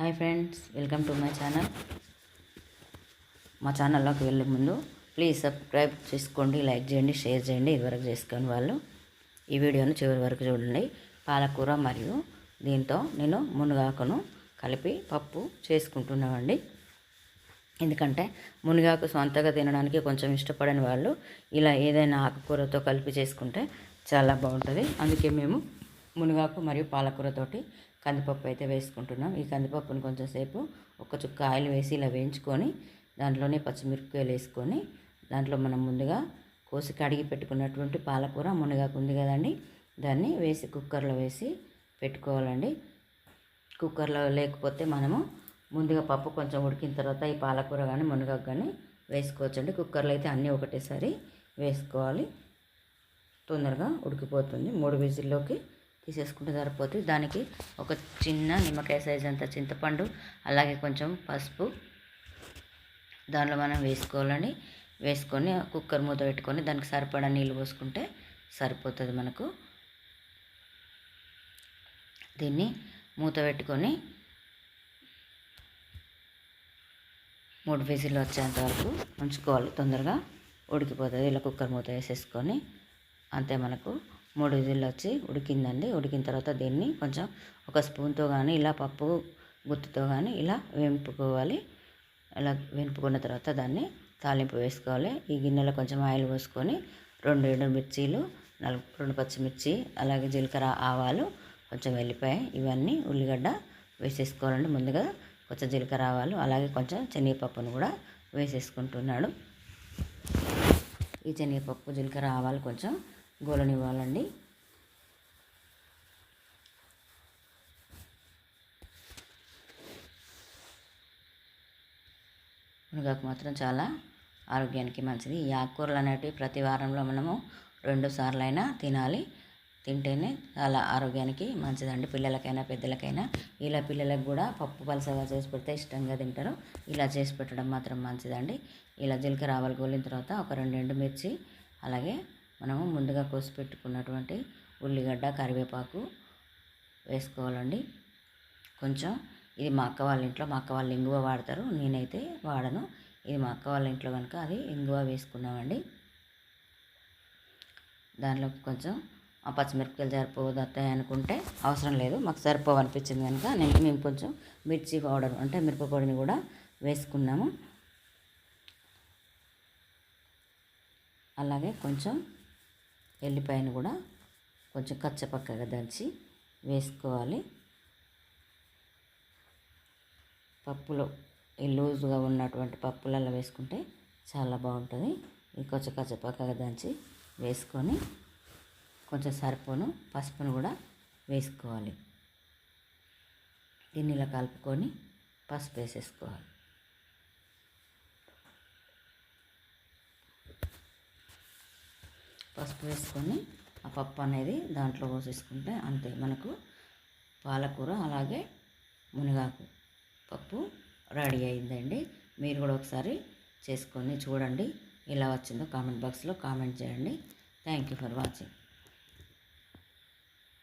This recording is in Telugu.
Hi friends welcome to my channel. మా ఛానల్లోకి వెళ్ళే ముందు ప్లీజ్ సబ్స్క్రైబ్ చేసుకోండి లైక్ చేయండి షేర్ చేయండి ఇదివరకు చేసుకొని వాళ్ళు. ఈ వీడియోను చివరి వరకు చూడండి. పాలకూర మరియు దీంతో నేను మునగాకును కలిపి పప్పు చేసుకుంటున్నామండి ఎందుకంటే మునగాకు సొంతగా తినడానికి కొంచెం ఇష్టపడని వాళ్ళు ఇలా ఏదైనా ఆకుకూరతో కలిపి చేసుకుంటే చాలా బాగుంటుంది. అందుకే మేము మునగాకు మరియు పాలకూరతోటి కందిపప్పు అయితే వేసుకుంటున్నాం. ఈ కందిపప్పును కొంచెం సేపు ఒక చుక్క ఆయిల్ వేసి ఇలా వేయించుకొని దాంట్లోనే పచ్చిమిరపకాయలు వేసుకొని దాంట్లో మనం ముందుగా కోసి కడిగి పెట్టుకున్నటువంటి పాలకూర మునగాకు ఉంది కదండి. దాన్ని వేసి కుక్కర్లో వేసి పెట్టుకోవాలండి. కుక్కర్లో లేకపోతే మనము ముందుగా పప్పు కొంచెం ఉడికిన తర్వాత ఈ పాలకూర కానీ మునగాకు కానీ వేసుకోవచ్చండి. కుక్కర్లో అయితే అన్నీ ఒకటేసారి వేసుకోవాలి. తొందరగా ఉడికిపోతుంది. మూడు విజిల్లోకి తీసేసుకుంటే సరిపోతుంది. దానికి ఒక చిన్న నిమ్మకాయ సైజ్ అంత చింతపండు అలాగే కొంచెం పసుపు దానిలో మనం వేసుకోవాలని వేసుకొని కుక్కర్ మూత పెట్టుకొని దానికి సరిపడా నీళ్ళు పోసుకుంటే సరిపోతుంది మనకు. దీన్ని మూత పెట్టుకొని మూడు విజిల్లు వచ్చేంత వరకు ఉంచుకోవాలి. తొందరగా ఉడికిపోతుంది. ఇలా కుక్కర్ మూత వేసేసుకొని అంతే మనకు మూడు విజిల్లు వచ్చి ఉడికిందండి. ఉడికిన తర్వాత దీన్ని కొంచెం ఒక స్పూన్తో కానీ ఇలా పప్పు గుత్తుతో కానీ ఇలా వేంపుకోవాలి. ఇలా వేంపుకున్న తర్వాత దాన్ని తాలింపు వేసుకోవాలి. ఈ గిన్నెలో కొంచెం ఆయిల్ పోసుకొని రెండు రెండు మిర్చీలు నలుగు రెండు పచ్చిమిర్చి అలాగే జీలకర్ర ఆవాలు కొంచెం వెల్లిపాయ ఇవన్నీ ఉల్లిగడ్డ వేసేసుకోవాలండి. ముందుగా కొంచెం జీలకర్ర ఆవాలు అలాగే కొంచెం శనగపప్పును కూడా వేసేసుకుంటున్నాడు. ఈ శనగపప్పు జీలకర్ర ఆవాలు కొంచెం గోలనివ్వాలండి. మునగాకు మాత్రం చాలా ఆరోగ్యానికి మంచిది. ఈ ఆకుకూరలు అనేటివి ప్రతి వారంలో మనము రెండు సార్లైనా అయినా తినాలి. తింటేనే చాలా ఆరోగ్యానికి మంచిదండి. పిల్లలకైనా పెద్దలకైనా ఇలా పిల్లలకు కూడా పప్పు పలసగా చేసి పెడితే ఇష్టంగా తింటారు. ఇలా చేసి పెట్టడం మాత్రం మంచిదండి. ఇలా జీలకర్ర ఆవాలు గోలిన తర్వాత ఒక రెండు ఎండు మిర్చి అలాగే మనము ముందుగా కోసి పెట్టుకున్నటువంటి ఉల్లిగడ్డ కరివేపాకు వేసుకోవాలండి. కొంచెం ఇది మా అక్క వాళ్ళ ఇంట్లో మా అక్క వాళ్ళు ఇంగువ వాడతారు నేనైతే వాడను. ఇది మా అక్క వాళ్ళ ఇంట్లో కనుక అది ఇంగువ వేసుకున్నామండి. దానిలో కొంచెం ఆ పచ్చిమిరపకాయలు సరిపోదు అనుకుంటే అవసరం లేదు. మాకు సరిపోవనిపించింది కనుక నేను మేము కొంచెం మిర్చి పౌడర్ అంటే మిరపపొడిని కూడా వేసుకున్నాము. అలాగే కొంచెం ఎల్లిపాయను కూడా కొంచెం కచ్చపక్కగా దంచి వేసుకోవాలి. పప్పులో ఈ లూజుగా ఉన్నటువంటి పప్పులలో వేసుకుంటే చాలా బాగుంటుంది. ఇంకొంచెం కచ్చపక్కగా దంచి వేసుకొని కొంచెం సరిపోను పసుపును కూడా వేసుకోవాలి. దీన్ని ఇలా కలుపుకొని పసుపు వేసేసుకోవాలి. పసుపు వేసుకొని ఆ పప్పు అనేది దాంట్లో పోసేసుకుంటే అంతే. మనకు పాలకూర అలాగే మునగాకు పప్పు రెడీ అయిందండి. మీరు కూడా ఒకసారి చేసుకొని చూడండి. ఎలా వచ్చిందో కామెంట్ బాక్స్లో కామెంట్ చేయండి. Thank you for watching.